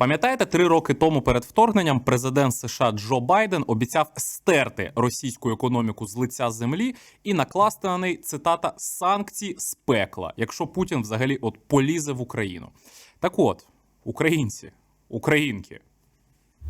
Пам'ятаєте, три роки тому перед вторгненням президент США Джо Байден обіцяв стерти російську економіку з лиця землі і накласти на неї цитата санкції з пекла, якщо Путін взагалі от полізе в Україну. Так от, українці, українки,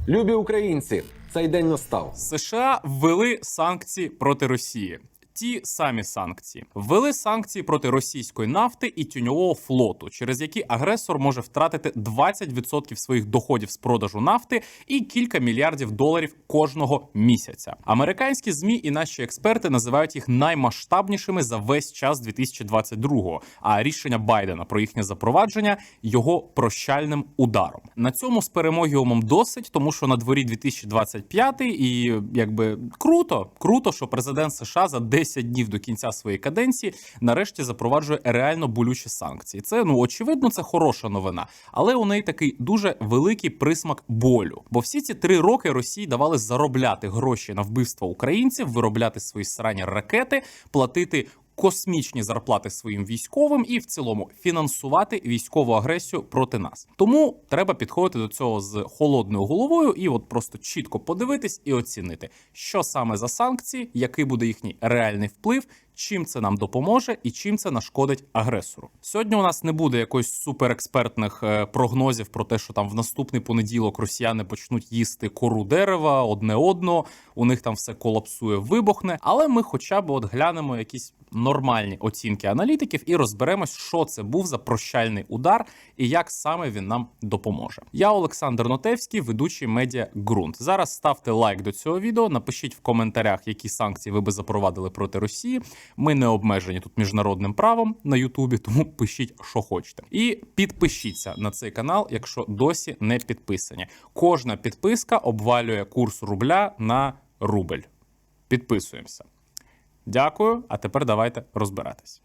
Любі українці, цей день настав. США ввели санкції проти Росії. Ті самі санкції ввели санкції проти російської нафти і тіньового флоту, через які агресор може втратити 20% своїх доходів з продажу нафти і кілька мільярдів доларів кожного місяця. Американські змі і наші експерти називають їх наймасштабнішими за весь час 2022-го, А рішення Байдена про їхнє запровадження його прощальним ударом. На цьому з перемогіумом досить, тому що на дворі 2025 і якби круто, круто, що президент США за 10 днів до кінця своєї каденції нарешті запроваджує реально болючі санкції. Це ну очевидно, це хороша новина, але у неї такий дуже великий присмак болю. Бо всі ці три роки Росії давали заробляти гроші на вбивство українців, виробляти свої срані ракети, платити. Космічні зарплати своїм військовим і в цілому фінансувати військову агресію проти нас. Тому треба підходити до цього з холодною головою і от просто чітко подивитись і оцінити, що саме за санкції, який буде їхній реальний вплив, чим це нам допоможе і чим це нашкодить агресору. Сьогодні у нас не буде якоїсь суперекспертних е, прогнозів про те, що там в наступний понеділок росіяни почнуть їсти кору дерева одне одного. У них там все колапсує, вибухне. Але ми, хоча б, от глянемо якісь нормальні оцінки аналітиків і розберемось, що це був за прощальний удар і як саме він нам допоможе. Я Олександр Нотевський, ведучий медіа ґрунт. Зараз ставте лайк до цього відео. Напишіть в коментарях, які санкції ви би запровадили проти Росії. Ми не обмежені тут міжнародним правом на Ютубі, тому пишіть, що хочете. І підпишіться на цей канал, якщо досі не підписані. Кожна підписка обвалює курс рубля на рубль. Підписуємося. Дякую. А тепер давайте розбиратись.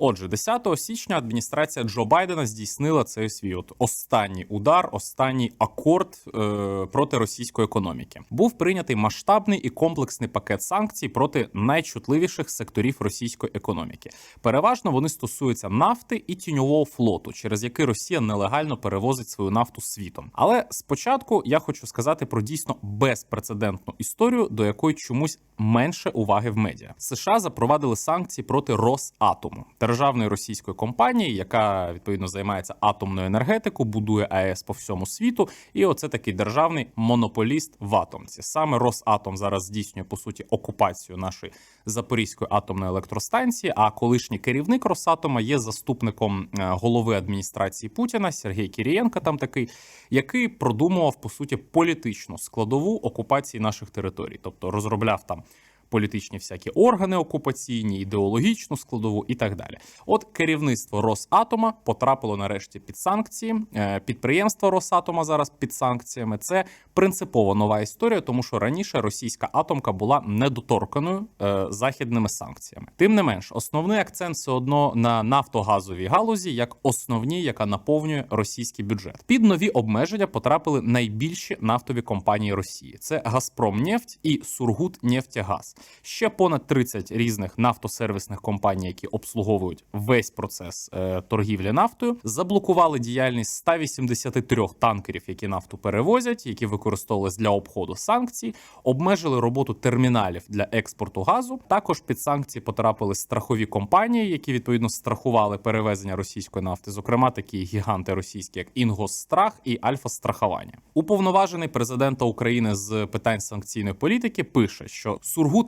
Отже, 10 січня адміністрація Джо Байдена здійснила цей свій от останній удар, останній акорд е, проти російської економіки. Був прийнятий масштабний і комплексний пакет санкцій проти найчутливіших секторів російської економіки. Переважно вони стосуються нафти і тіньового флоту, через який Росія нелегально перевозить свою нафту світом. Але спочатку я хочу сказати про дійсно безпрецедентну історію, до якої чомусь менше уваги в медіа. США запровадили санкції проти Росатому державної російської компанії, яка відповідно займається атомною енергетикою, будує АЕС по всьому світу. І оце такий державний монополіст в атомці. Саме Росатом зараз здійснює по суті окупацію нашої Запорізької атомної електростанції. А колишній керівник Росатома є заступником е, голови адміністрації Путіна Сергій Кірієнко, там такий, який продумував по суті політичну складову окупації наших територій, тобто розробляв там політичні всякі органи окупаційні, ідеологічну складову і так далі. От керівництво Росатома потрапило нарешті під санкції. Е, Підприємство Росатома зараз під санкціями. Це принципово нова історія, тому що раніше російська атомка була недоторканою е, західними санкціями. Тим не менш, основний акцент все одно на нафтогазовій галузі, як основній, яка наповнює російський бюджет. Під нові обмеження потрапили найбільші нафтові компанії Росії: це Газпромнефть і Сургутнефтягаз. Ще понад 30 різних нафтосервісних компаній, які обслуговують весь процес е, торгівлі нафтою, заблокували діяльність 183 танкерів, які нафту перевозять, які використовувались для обходу санкцій, обмежили роботу терміналів для експорту газу. Також під санкції потрапили страхові компанії, які відповідно страхували перевезення російської нафти, зокрема такі гіганти російські, як Інгосстрах і Альфа-страхування. Уповноважений президента України з питань санкційної політики пише, що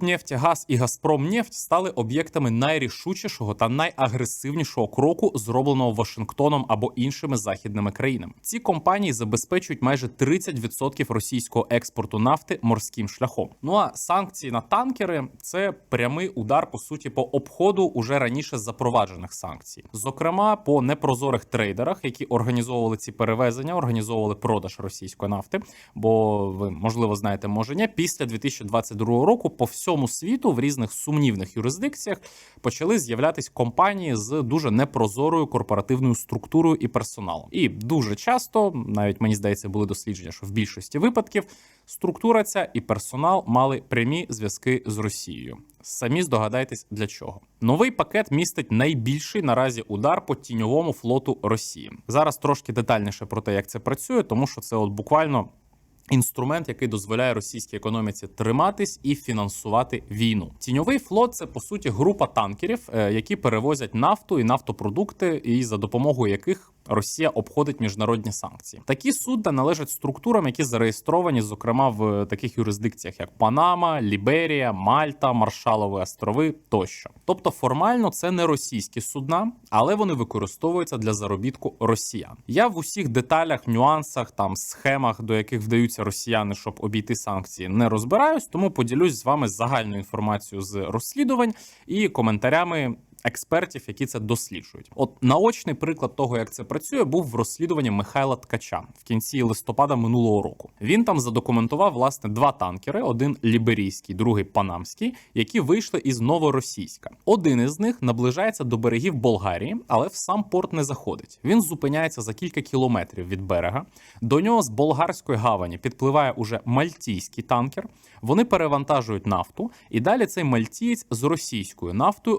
Сургутнефтягаз і Газпромнефть стали об'єктами найрішучішого та найагресивнішого кроку, зробленого Вашингтоном або іншими західними країнами. Ці компанії забезпечують майже 30% російського експорту нафти морським шляхом. Ну а санкції на танкери це прямий удар по суті по обходу уже раніше запроваджених санкцій, зокрема по непрозорих трейдерах, які організовували ці перевезення, організовували продаж російської нафти. Бо ви можливо знаєте, може ні, після 2022 року по всьому всьому світу в різних сумнівних юрисдикціях почали з'являтись компанії з дуже непрозорою корпоративною структурою і персоналом. І дуже часто, навіть мені здається, були дослідження, що в більшості випадків структура ця і персонал мали прямі зв'язки з Росією. Самі здогадайтесь для чого. Новий пакет містить найбільший наразі удар по тіньовому флоту Росії. Зараз трошки детальніше про те, як це працює, тому що це от буквально інструмент, який дозволяє російській економіці триматись і фінансувати війну. Тіньовий флот це по суті група танкерів, е, які перевозять нафту і нафтопродукти, і за допомогою яких Росія обходить міжнародні санкції. Такі судна належать структурам, які зареєстровані, зокрема в таких юрисдикціях, як Панама, Ліберія, Мальта, Маршалові острови тощо. Тобто, формально це не російські судна, але вони використовуються для заробітку росіян. Я в усіх деталях, нюансах, там схемах, до яких вдаються росіяни, щоб обійти санкції, не розбираюсь, тому поділюсь з вами загальною інформацією з розслідувань і коментарями експертів, які це досліджують. От наочний приклад того, як це працює, був в розслідуванні Михайла Ткача в кінці листопада минулого року. Він там задокументував власне два танкери: один ліберійський, другий панамський, які вийшли із новоросійська. Один із них наближається до берегів Болгарії, але в сам порт не заходить. Він зупиняється за кілька кілометрів від берега. До нього з болгарської гавані підпливає уже мальтійський танкер. Вони перевантажують нафту, і далі цей мальтієць з російською нафтою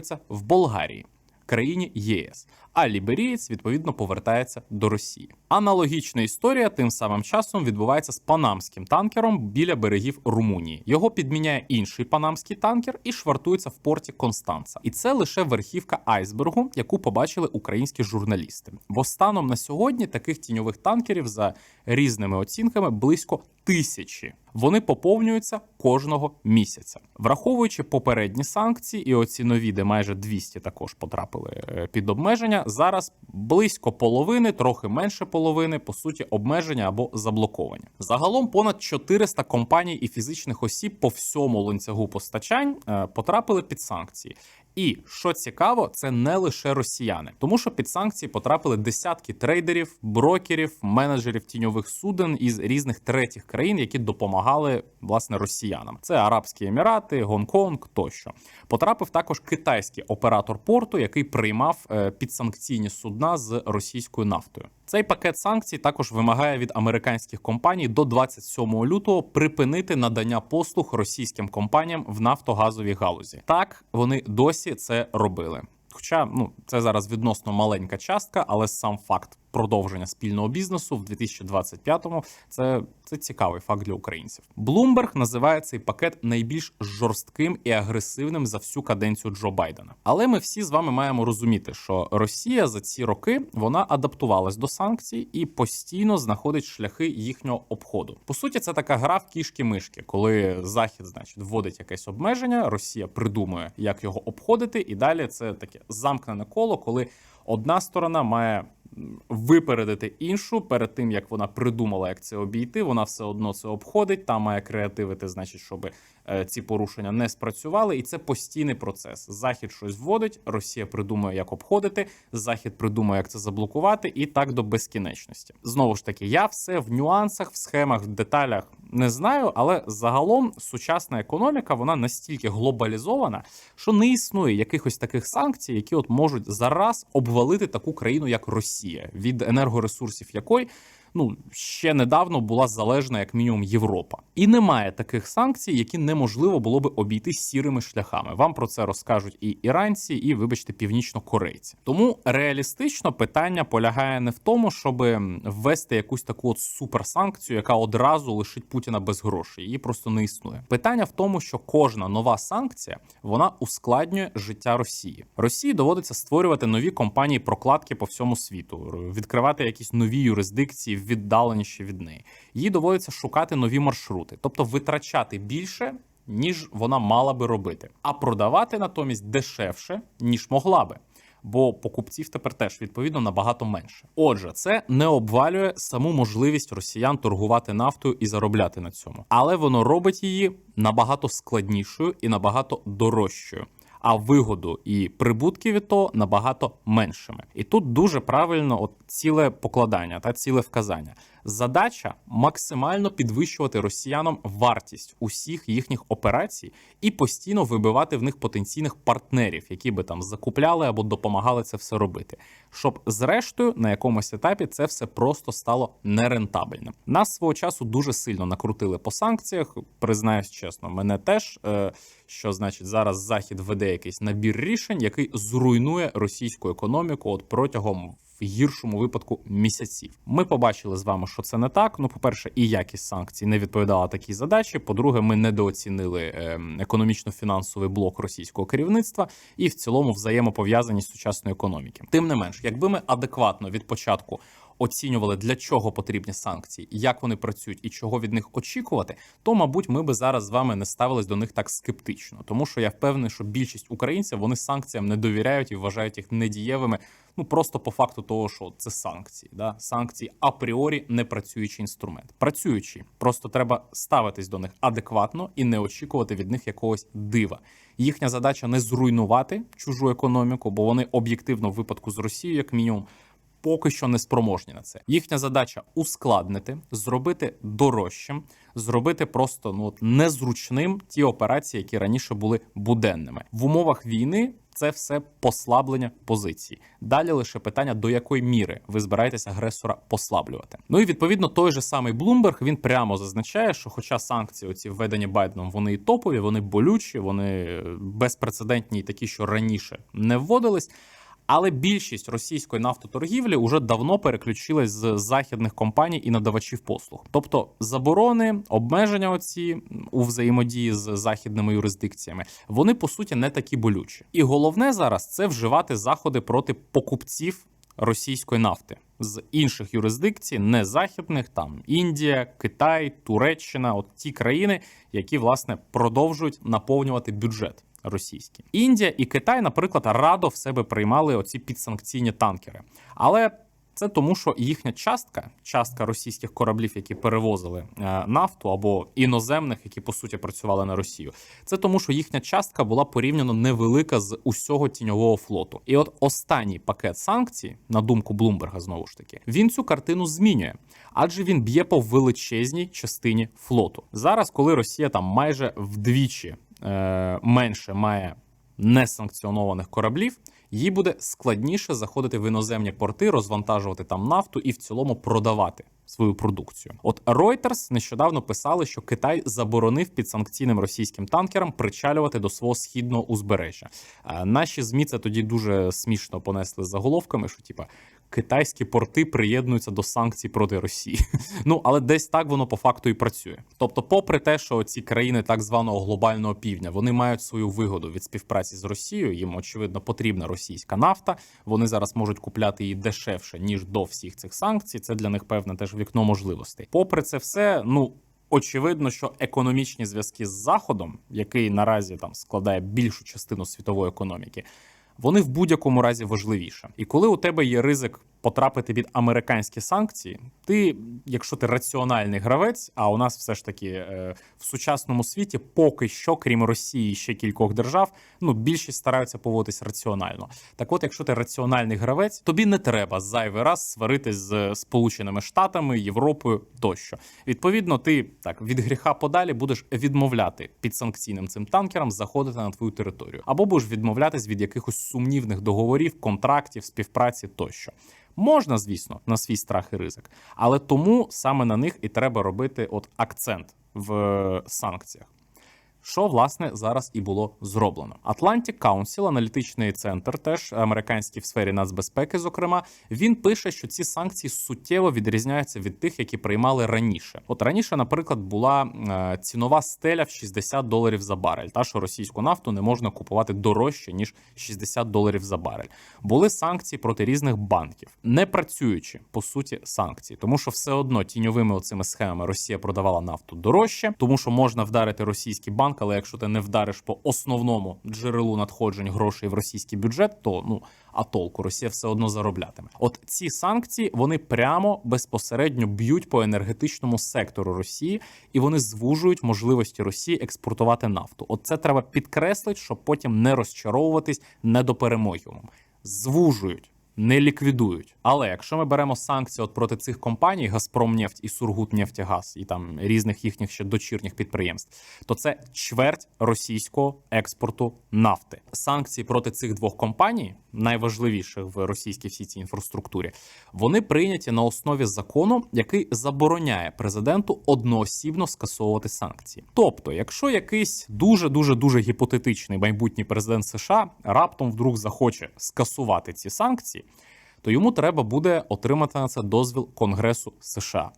розвантажується в Болгарії, країні ЄС. А ліберієць відповідно повертається до Росії. Аналогічна історія тим самим часом відбувається з панамським танкером біля берегів Румунії. Його підміняє інший панамський танкер і швартується в порті Констанца. І це лише верхівка айсбергу, яку побачили українські журналісти. Бо станом на сьогодні таких тіньових танкерів за різними оцінками близько тисячі. Вони поповнюються кожного місяця, враховуючи попередні санкції, і оці нові, де майже 200 також потрапили е, під обмеження. Зараз близько половини, трохи менше половини, по суті, обмеження або заблоковані. Загалом понад 400 компаній і фізичних осіб по всьому ланцюгу постачань е, потрапили під санкції. І що цікаво, це не лише росіяни, тому що під санкції потрапили десятки трейдерів, брокерів, менеджерів тіньових суден із різних третіх країн, які допомагали власне росіянам. Це Арабські Емірати, Гонконг тощо. Потрапив також китайський оператор порту, який приймав е, підсанкційні судна з російською нафтою. Цей пакет санкцій також вимагає від американських компаній до 27 лютого припинити надання послуг російським компаніям в нафтогазовій галузі. Так вони досі це робили. Хоча ну це зараз відносно маленька частка, але сам факт продовження спільного бізнесу в 2025-му це, це цікавий факт для українців. Bloomberg називає цей пакет найбільш жорстким і агресивним за всю каденцію Джо Байдена. Але ми всі з вами маємо розуміти, що Росія за ці роки вона адаптувалась до санкцій і постійно знаходить шляхи їхнього обходу. По суті, це така гра в кішки-мишки, коли Захід, значить, вводить якесь обмеження, Росія придумує, як його обходити, і далі це таке замкнене коло, коли одна сторона має випередити іншу перед тим, як вона придумала, як це обійти. Вона все одно це обходить. Та має креативити, значить, щоб е, ці порушення не спрацювали. І це постійний процес. Захід щось вводить, Росія придумує, як обходити. Захід придумує, як це заблокувати, і так до безкінечності. Знову ж таки, я все в нюансах, в схемах, в деталях не знаю, але загалом сучасна економіка вона настільки глобалізована, що не існує якихось таких санкцій, які от можуть зараз обвалити таку країну, як Росія, від енергоресурсів якої. Ну, ще недавно була залежна як мінімум Європа, і немає таких санкцій, які неможливо було би обійти сірими шляхами. Вам про це розкажуть і іранці, і вибачте, північнокорейці. Тому реалістично питання полягає не в тому, щоб ввести якусь таку от суперсанкцію, яка одразу лишить Путіна без грошей. Її просто не існує. Питання в тому, що кожна нова санкція вона ускладнює життя Росії. Росії доводиться створювати нові компанії прокладки по всьому світу, відкривати якісь нові юрисдикції віддаленіші від неї. Їй доводиться шукати нові маршрути, тобто витрачати більше. Ніж вона мала би робити, а продавати натомість дешевше, ніж могла би. Бо покупців тепер теж відповідно набагато менше. Отже, це не обвалює саму можливість росіян торгувати нафтою і заробляти на цьому, але воно робить її набагато складнішою і набагато дорожчою. А вигоду і прибутки від того набагато меншими. І тут дуже правильно от ціле покладання та ціле вказання. Задача максимально підвищувати росіянам вартість усіх їхніх операцій і постійно вибивати в них потенційних партнерів, які би там закупляли або допомагали це все робити. Щоб зрештою на якомусь етапі це все просто стало нерентабельним. Нас свого часу дуже сильно накрутили по санкціях. Признаюсь чесно, мене теж е, що значить зараз захід веде якийсь набір рішень, який зруйнує російську економіку от протягом гіршому випадку місяців. Ми побачили з вами, що це не так. Ну, по-перше, і якість санкцій не відповідала такій задачі. По-друге, ми недооцінили е, економічно-фінансовий блок російського керівництва і в цілому взаємопов'язаність сучасної економіки. Тим не менш, якби ми адекватно від початку. Оцінювали для чого потрібні санкції, як вони працюють і чого від них очікувати, то мабуть ми би зараз з вами не ставились до них так скептично, тому що я впевнений, що більшість українців вони санкціям не довіряють і вважають їх недієвими. Ну просто по факту того, що це санкції. Да? Санкції апріорі не працюючий інструмент. Працюючий, просто треба ставитись до них адекватно і не очікувати від них якогось дива. Їхня задача не зруйнувати чужу економіку, бо вони об'єктивно в випадку з Росією, як мінімум. Поки що не спроможні на це. Їхня задача ускладнити, зробити дорожчим, зробити просто ну незручним ті операції, які раніше були буденними в умовах війни. Це все послаблення позиції. Далі лише питання, до якої міри ви збираєтесь агресора послаблювати. Ну і відповідно той же самий Блумберг він прямо зазначає, що, хоча санкції, оці введені Байденом, вони і топові, вони болючі, вони е, безпрецедентні, і такі, що раніше не вводились. Але більшість російської нафтоторгівлі вже давно переключилась з західних компаній і надавачів послуг. Тобто заборони, обмеження оці у взаємодії з західними юрисдикціями, вони по суті не такі болючі. І головне зараз це вживати заходи проти покупців російської нафти з інших юрисдикцій, не західних, там Індія, Китай, Туреччина, от ті країни, які власне продовжують наповнювати бюджет російський. Індія і Китай, наприклад, радо в себе приймали оці підсанкційні танкери, але це тому, що їхня частка, частка російських кораблів, які перевозили е, нафту, або іноземних, які по суті працювали на Росію, це тому, що їхня частка була порівняно невелика з усього тіньового флоту. І от останній пакет санкцій, на думку Блумберга, знову ж таки, він цю картину змінює, адже він б'є по величезній частині флоту. Зараз, коли Росія там майже вдвічі менше має несанкціонованих кораблів, їй буде складніше заходити в іноземні порти, розвантажувати там нафту і в цілому продавати свою продукцію. От Reuters нещодавно писали, що Китай заборонив підсанкційним російським танкерам причалювати до свого східного узбережжя. Е, Наші змі це тоді дуже смішно понесли заголовками, що типа. Китайські порти приєднуються до санкцій проти Росії. Ну але десь так воно по факту і працює. Тобто, попри те, що ці країни так званого глобального півдня вони мають свою вигоду від співпраці з Росією. Їм очевидно потрібна російська нафта. Вони зараз можуть купляти її дешевше ніж до всіх цих санкцій. Це для них певне теж вікно можливостей. Попри це все, ну. Очевидно, що економічні зв'язки з Заходом, який наразі там складає більшу частину світової економіки, вони в будь-якому разі важливіше. І коли у тебе є ризик потрапити під американські санкції, ти, якщо ти раціональний гравець, а у нас все ж таки е, в сучасному світі поки що, крім Росії ще кількох держав, ну більшість стараються поводитись раціонально. Так, от, якщо ти раціональний гравець, тобі не треба зайвий раз сваритись з Сполученими Штатами, Європою тощо. Відповідно, ти так від гріха подалі будеш відмовляти підсанкційним цим танкерам заходити на твою територію, або будеш відмовлятись від якихось сумнівних договорів, контрактів, співпраці тощо. Можна, звісно, на свій страх і ризик, але тому саме на них і треба робити от акцент в е, санкціях. Що власне зараз і було зроблено. Atlantic Council, аналітичний центр, теж американський в сфері нацбезпеки. Зокрема, він пише, що ці санкції суттєво відрізняються від тих, які приймали раніше. От раніше, наприклад, була е, цінова стеля в 60 доларів за барель. Та що російську нафту не можна купувати дорожче ніж 60 доларів за барель. Були санкції проти різних банків, не працюючи по суті санкції, тому що все одно тіньовими оцими схемами Росія продавала нафту дорожче, тому що можна вдарити російський банк, але якщо ти не вдариш по основному джерелу надходжень грошей в російський бюджет, то ну а толку Росія все одно зароблятиме. От ці санкції вони прямо безпосередньо б'ють по енергетичному сектору Росії, і вони звужують можливості Росії експортувати нафту. От це треба підкреслити, щоб потім не розчаровуватись не до перемоги. Звужують. Не ліквідують. Але якщо ми беремо санкції от проти цих компаній Газпромнефть і Сургутнефтягаз, і там різних їхніх ще дочірніх підприємств, то це чверть російського експорту нафти. Санкції проти цих двох компаній, найважливіших в російській всій цій інфраструктурі, вони прийняті на основі закону, який забороняє президенту одноосібно скасовувати санкції. Тобто, якщо якийсь дуже дуже дуже гіпотетичний майбутній президент США раптом вдруг захоче скасувати ці санкції, то йому треба буде отримати на це дозвіл Конгресу США.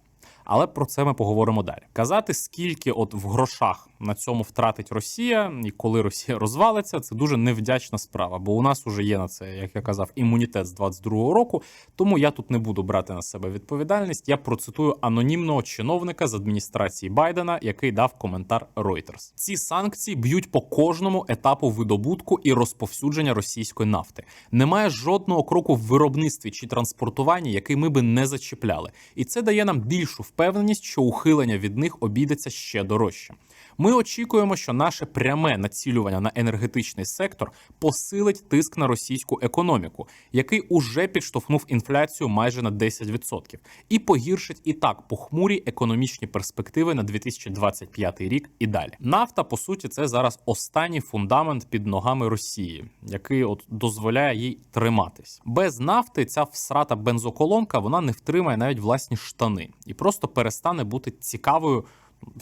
Але про це ми поговоримо далі. Казати, скільки от в грошах на цьому втратить Росія, і коли Росія розвалиться, це дуже невдячна справа. Бо у нас уже є на це, як я казав, імунітет з 22-го року. Тому я тут не буду брати на себе відповідальність. Я процитую анонімного чиновника з адміністрації Байдена, який дав коментар Reuters. Ці санкції б'ють по кожному етапу видобутку і розповсюдження російської нафти. Немає жодного кроку в виробництві чи транспортуванні, який ми би не зачіпляли, і це дає нам більшу впевненість, що ухилення від них обійдеться ще дорожче. Ми очікуємо, що наше пряме націлювання на енергетичний сектор посилить тиск на російську економіку, який уже підштовхнув інфляцію майже на 10%, і погіршить і так похмурі економічні перспективи на 2025 рік і далі. Нафта, по суті, це зараз останній фундамент під ногами Росії, який от дозволяє їй триматись. Без нафти ця всрата бензоколонка вона не втримає навіть власні штани і просто перестане бути цікавою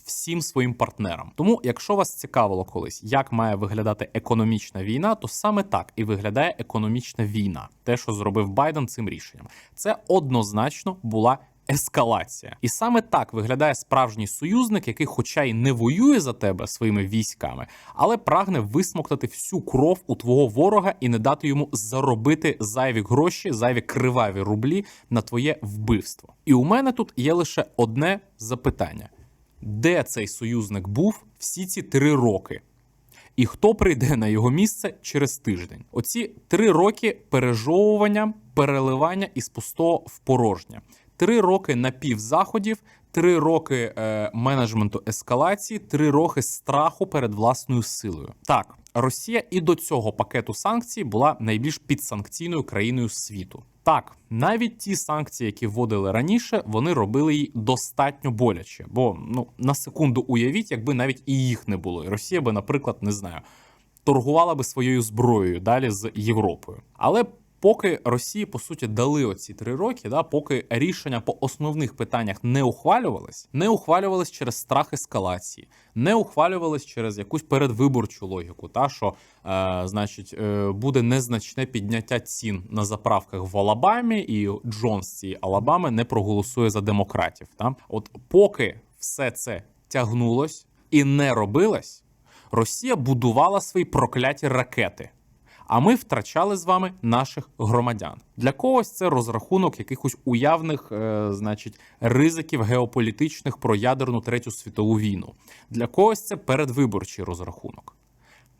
всім своїм партнерам. Тому, якщо вас цікавило колись, як має виглядати економічна війна, то саме так і виглядає економічна війна. Те, що зробив Байден цим рішенням, це однозначно була. Ескалація, і саме так виглядає справжній союзник, який, хоча й не воює за тебе своїми військами, але прагне висмоктати всю кров у твого ворога і не дати йому заробити зайві гроші, зайві криваві рублі на твоє вбивство. І у мене тут є лише одне запитання: де цей союзник був всі ці три роки? І хто прийде на його місце через тиждень? Оці три роки пережовування, переливання із пустого в порожнє, три роки напівзаходів, три роки е, менеджменту ескалації, три роки страху перед власною силою. Так, Росія і до цього пакету санкцій була найбільш підсанкційною країною світу. Так, навіть ті санкції, які вводили раніше, вони робили їй достатньо боляче. Бо ну на секунду уявіть, якби навіть і їх не було. І Росія би, наприклад, не знаю, торгувала би своєю зброєю далі з Європою. Але поки Росії по суті дали оці три роки, да, поки рішення по основних питаннях не ухвалювались, не ухвалювались через страх ескалації, не ухвалювались через якусь передвиборчу логіку, та що е, значить е, буде незначне підняття цін на заправках в Алабамі, і Джон з цієї Алабами не проголосує за демократів. Та от поки все це тягнулось і не робилось. Росія будувала свої прокляті ракети. А ми втрачали з вами наших громадян. Для когось це розрахунок якихось уявних, е, значить, ризиків геополітичних про ядерну третю світову війну. Для когось це передвиборчий розрахунок.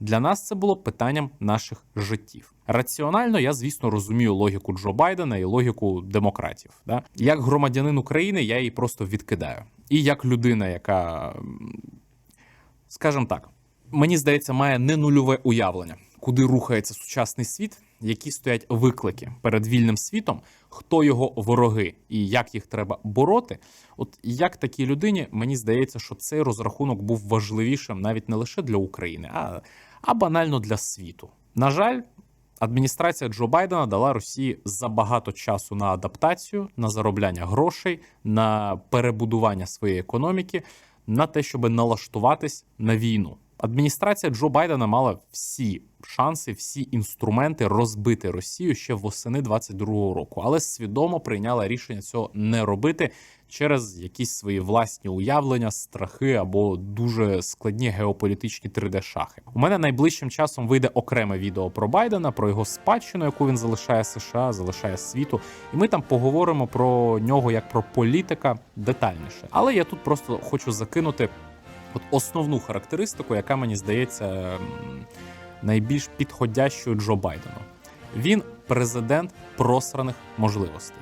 Для нас це було питанням наших життів. Раціонально я, звісно, розумію логіку Джо Байдена і логіку демократів. Да? Як громадянин України я її просто відкидаю. І як людина, яка, скажімо так, мені здається, має не нульове уявлення, куди рухається сучасний світ, які стоять виклики перед вільним світом, хто його вороги і як їх треба бороти. От як такій людині, мені здається, що цей розрахунок був важливішим навіть не лише для України, а, а банально для світу. На жаль. Адміністрація Джо Байдена дала Росії забагато часу на адаптацію, на заробляння грошей, на перебудування своєї економіки, на те, щоб налаштуватись на війну. Адміністрація Джо Байдена мала всі шанси, всі інструменти розбити Росію ще восени 22-го року, але свідомо прийняла рішення цього не робити через якісь свої власні уявлення, страхи або дуже складні геополітичні 3D-шахи. У мене найближчим часом вийде окреме відео про Байдена, про його спадщину, яку він залишає США, залишає світу, і ми там поговоримо про нього як про політика детальніше. Але я тут просто хочу закинути от основну характеристику, яка мені здається найбільш підходящою Джо Байдену. Він президент просраних можливостей.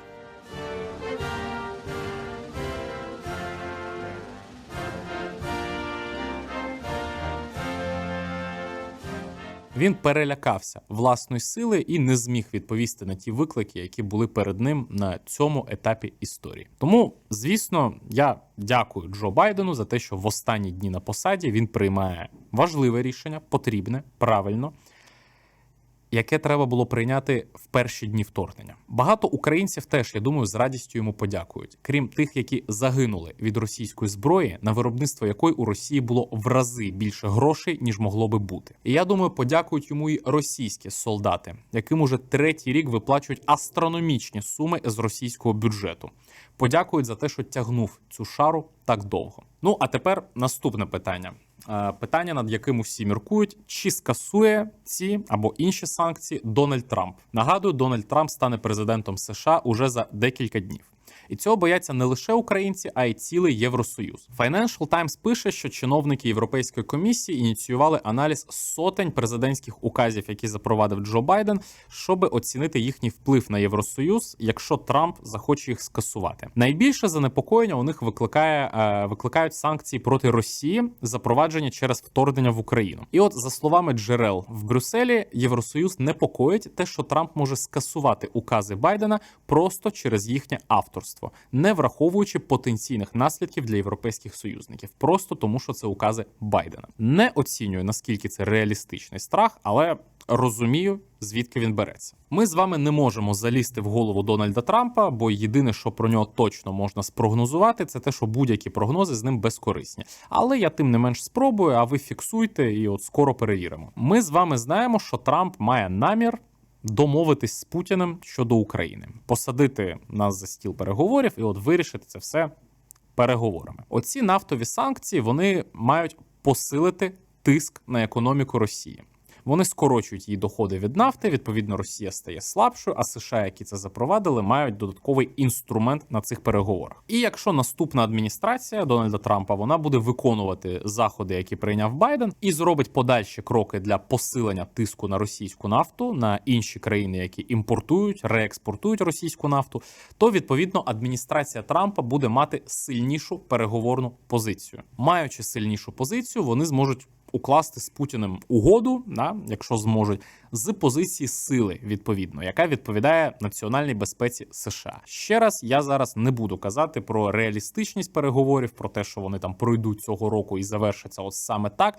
Він перелякався власної сили і не зміг відповісти на ті виклики, які були перед ним на цьому етапі історії. Тому, звісно, я дякую Джо Байдену за те, що в останні дні на посаді він приймає важливе рішення, потрібне, правильно яке треба було прийняти в перші дні вторгнення. Багато українців теж, я думаю, з радістю йому подякують, крім тих, які загинули від російської зброї, на виробництво якої у Росії було в рази більше грошей, ніж могло би бути. І я думаю, подякують йому і російські солдати, яким уже третій рік виплачують астрономічні суми з російського бюджету. Подякують за те, що тягнув цю шару так довго. Ну а тепер наступне питання. Е, Питання, над яким усі міркують, чи скасує ці або інші санкції Дональд Трамп. Нагадую, Дональд Трамп стане президентом США уже за декілька днів. І цього бояться не лише українці, а й цілий Євросоюз. Financial Times пише, що чиновники Європейської комісії ініціювали аналіз сотень президентських указів, які запровадив Джо Байден, щоб оцінити їхній вплив на Євросоюз, якщо Трамп захоче їх скасувати. Найбільше занепокоєння у них викликає е, викликають санкції проти Росії, запроваджені через вторгнення в Україну. І от за словами джерел в Брюсселі, Євросоюз непокоїть те, що Трамп може скасувати укази Байдена просто через їхнє авторство, не враховуючи потенційних наслідків для європейських союзників, просто тому, що це укази Байдена. Не оцінюю наскільки це реалістичний страх, але розумію, звідки він береться. Ми з вами не можемо залізти в голову Дональда Трампа, бо єдине, що про нього точно можна спрогнозувати, це те, що будь-які прогнози з ним безкорисні. Але я тим не менш спробую, а ви фіксуйте і от скоро перевіримо. Ми з вами знаємо, що Трамп має намір. Домовитись з Путіним щодо України, посадити нас за стіл переговорів і от вирішити це все переговорами. Оці нафтові санкції вони мають посилити тиск на економіку Росії. Вони скорочують її доходи від нафти. Відповідно, Росія стає слабшою, а США, які це запровадили, мають додатковий інструмент на цих переговорах. І якщо наступна адміністрація Дональда Трампа вона буде виконувати заходи, які прийняв Байден, і зробить подальші кроки для посилення тиску на російську нафту на інші країни, які імпортують, реекспортують російську нафту, то відповідно адміністрація Трампа буде мати сильнішу переговорну позицію. Маючи сильнішу позицію, вони зможуть укласти з Путіним угоду, да, якщо зможуть, з позиції сили, відповідно, яка відповідає національній безпеці США. Ще раз я зараз не буду казати про реалістичність переговорів, про те, що вони там пройдуть цього року і завершаться от саме так.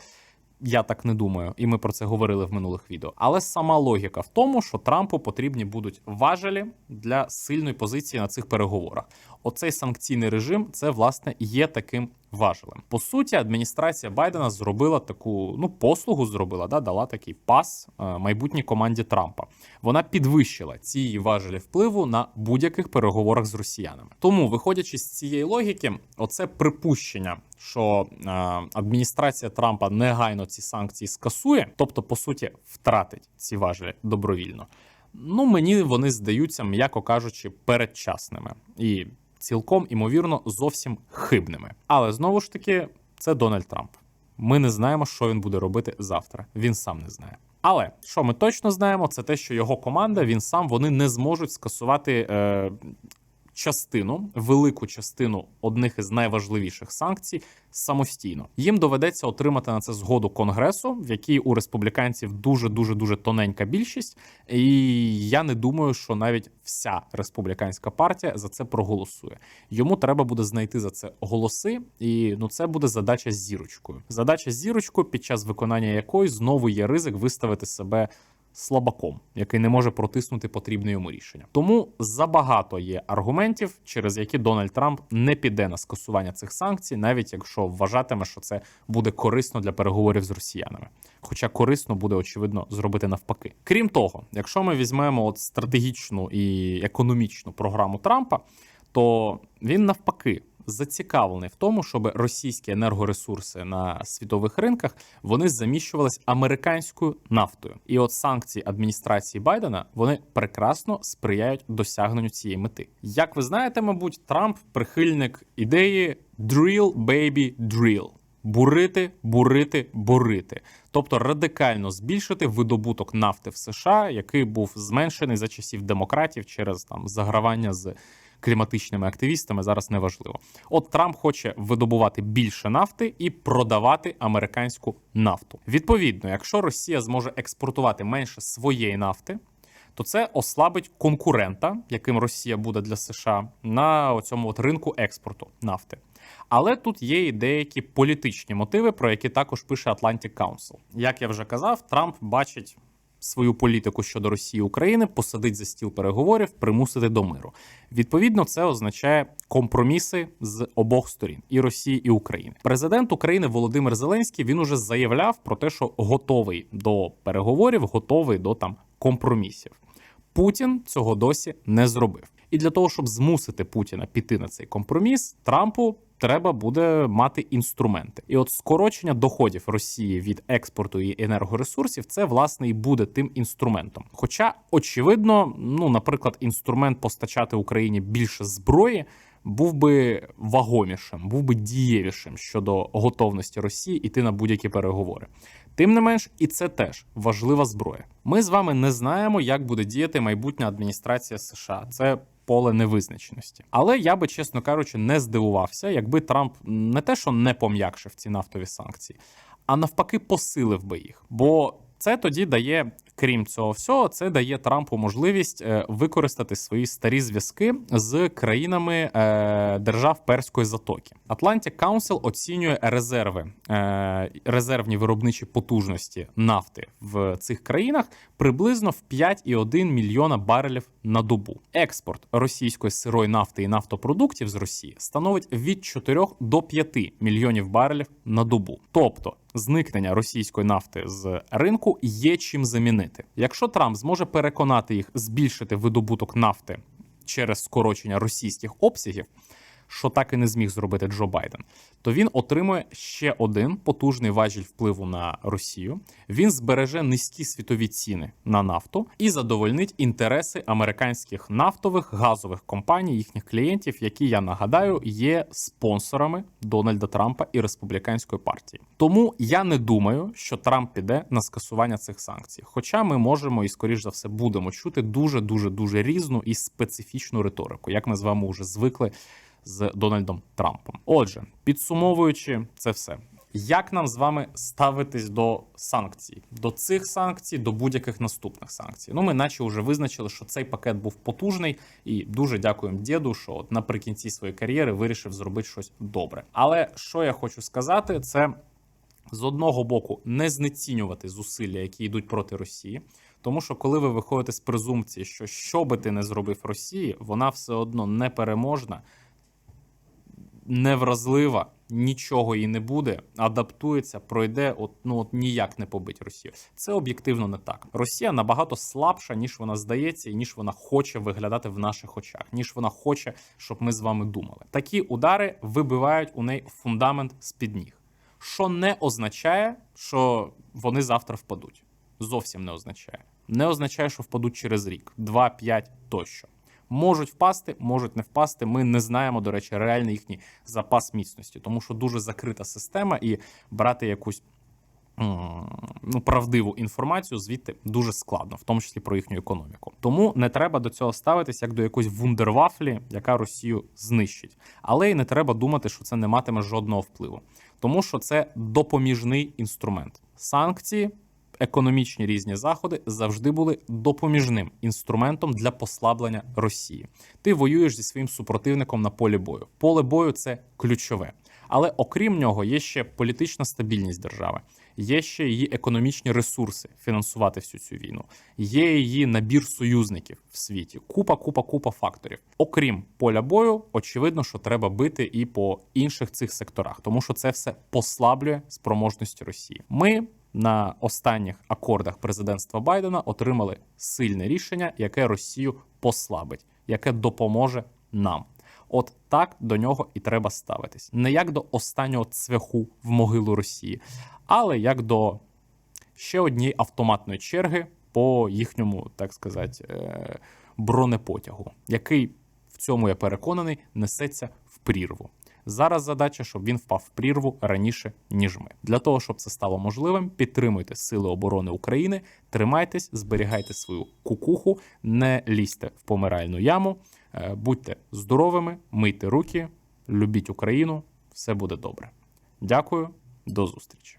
Я так не думаю, і ми про це говорили в минулих відео. Але сама логіка в тому, що Трампу потрібні будуть важелі для сильної позиції на цих переговорах. Оцей санкційний режим це власне є таким важелем. По суті, адміністрація Байдена зробила таку ну послугу, зробила да, дала такий пас е, майбутній команді Трампа. Вона підвищила ці важелі впливу на будь-яких переговорах з росіянами. Тому, виходячи з цієї логіки, оце припущення, що е, адміністрація Трампа негайно ці санкції скасує, тобто, по суті, втратить ці важелі добровільно. Ну мені вони здаються, м'яко кажучи, передчасними і цілком імовірно зовсім хибними. Але знову ж таки, це Дональд Трамп. Ми не знаємо, що він буде робити завтра. Він сам не знає. Але що ми точно знаємо, це те, що його команда, він сам вони не зможуть скасувати е, частину, велику частину одних із найважливіших санкцій самостійно. Їм доведеться отримати на це згоду конгресу, в якій у республіканців дуже дуже дуже тоненька більшість. І я не думаю, що навіть вся республіканська партія за це проголосує. Йому треба буде знайти за це голоси, і ну це буде задача з зірочкою. Задача з зірочкою, під час виконання якої знову є ризик виставити себе слабаком, який не може протиснути потрібне йому рішення. Тому забагато є аргументів, через які Дональд Трамп не піде на скасування цих санкцій, навіть якщо вважатиме, що це буде корисно для переговорів з росіянами. Хоча корисно буде очевидно зробити навпаки. Крім того, якщо ми візьмемо от стратегічну і економічну програму Трампа, то він навпаки зацікавлений в тому, щоб російські енергоресурси на світових ринках вони заміщувались американською нафтою. І от санкції адміністрації Байдена вони прекрасно сприяють досягненню цієї мети. Як ви знаєте, мабуть, Трамп прихильник ідеї «drill, baby, drill». Бурити, бурити, бурити, тобто радикально збільшити видобуток нафти в США, який був зменшений за часів демократів через там загравання з кліматичними активістами, зараз не важливо. От Трамп хоче видобувати більше нафти і продавати американську нафту. Відповідно, якщо Росія зможе експортувати менше своєї нафти, то це ослабить конкурента, яким Росія буде для США, на цьому от ринку експорту нафти. Але тут є і деякі політичні мотиви, про які також пише Atlantic Council. Як я вже казав, Трамп бачить свою політику щодо Росії України, посадить за стіл переговорів, примусити до миру. Відповідно, це означає компроміси з обох сторін і Росії і України. Президент України Володимир Зеленський він уже заявляв про те, що готовий до переговорів, готовий до там компромісів. Путін цього досі не зробив. І для того, щоб змусити Путіна піти на цей компроміс, Трампу треба буде мати інструменти. І от скорочення доходів Росії від експорту і енергоресурсів це власне і буде тим інструментом. Хоча, очевидно, ну, наприклад, інструмент постачати Україні більше зброї. Був би вагомішим, був би дієвішим щодо готовності Росії іти на будь-які переговори. Тим не менш, і це теж важлива зброя. Ми з вами не знаємо, як буде діяти майбутня адміністрація США. Це поле невизначеності. Але я би, чесно кажучи, не здивувався, якби Трамп не те, що не пом'якшив ці нафтові санкції, а навпаки, посилив би їх. Бо це тоді дає, крім цього всього, це дає Трампу можливість е, використати свої старі зв'язки з країнами е, держав Перської затоки. Atlantic Council оцінює резерви, е, резервні виробничі потужності нафти в цих країнах приблизно в 5,1 мільйона барелів на добу. Експорт російської сирої нафти і нафтопродуктів з Росії становить від 4 до 5 мільйонів барелів на добу. Тобто зникнення російської нафти з ринку є чим замінити. Якщо Трамп зможе переконати їх збільшити видобуток нафти через скорочення російських обсягів, що так і не зміг зробити Джо Байден, то він отримує ще один потужний важіль впливу на Росію. Він збереже низькі світові ціни на нафту і задовольнить інтереси американських нафтових газових компаній, їхніх клієнтів, які я нагадаю є спонсорами Дональда Трампа і республіканської партії. Тому я не думаю, що Трамп піде на скасування цих санкцій. Хоча ми можемо і скоріш за все будемо чути дуже дуже дуже різну і специфічну риторику, як ми з вами вже звикли з Дональдом Трампом. Отже, підсумовуючи це все. Як нам з вами ставитись до санкцій, до цих санкцій, до будь-яких наступних санкцій? Ну, ми наче вже визначили, що цей пакет був потужний, і дуже дякуємо діду, що от наприкінці своєї кар'єри вирішив зробити щось добре. Але що я хочу сказати, це з одного боку не знецінювати зусилля, які йдуть проти Росії. Тому що коли ви виходите з презумпції, що що би ти не зробив Росії, вона все одно непереможна, невразлива, нічого їй не буде, адаптується, пройде, от ну от ніяк не побить Росію. Це об'єктивно не так. Росія набагато слабша, ніж вона здається, і ніж вона хоче виглядати в наших очах, ніж вона хоче, щоб ми з вами думали. Такі удари вибивають у неї фундамент з під ніг, що не означає, що вони завтра впадуть. Зовсім не означає. Не означає, що впадуть через рік, два, п'ять тощо. Можуть впасти, можуть не впасти. Ми не знаємо, до речі, реальний їхній запас міцності, тому що дуже закрита система, і брати якусь ну, правдиву інформацію звідти дуже складно, в тому числі про їхню економіку. Тому не треба до цього ставитись як до якоїсь вундервафлі, яка Росію знищить. Але й не треба думати, що це не матиме жодного впливу, тому що це допоміжний інструмент. Санкції економічні різні заходи завжди були допоміжним інструментом для послаблення Росії. Ти воюєш зі своїм супротивником на полі бою. Поле бою це ключове. Але окрім нього є ще політична стабільність держави, є ще її економічні ресурси фінансувати всю цю війну, є її набір союзників в світі. Купа, купа, купа факторів. Окрім поля бою, очевидно, що треба бити і по інших цих секторах, тому що це все послаблює спроможності Росії. Ми на останніх акордах президентства Байдена отримали сильне рішення, яке Росію послабить, яке допоможе нам. От так до нього і треба ставитись. Не як до останнього цвяху в могилу Росії, але як до ще однієї автоматної черги по їхньому, так сказати, е, бронепотягу, який в цьому я переконаний несеться в прірву. Зараз задача, щоб він впав в прірву раніше ніж ми. Для того щоб це стало можливим, підтримуйте сили оборони України, тримайтесь, зберігайте свою кукуху, не лізьте в помиральну яму. Е, Будьте здоровими, мийте руки, любіть Україну, все буде добре. Дякую, до зустрічі.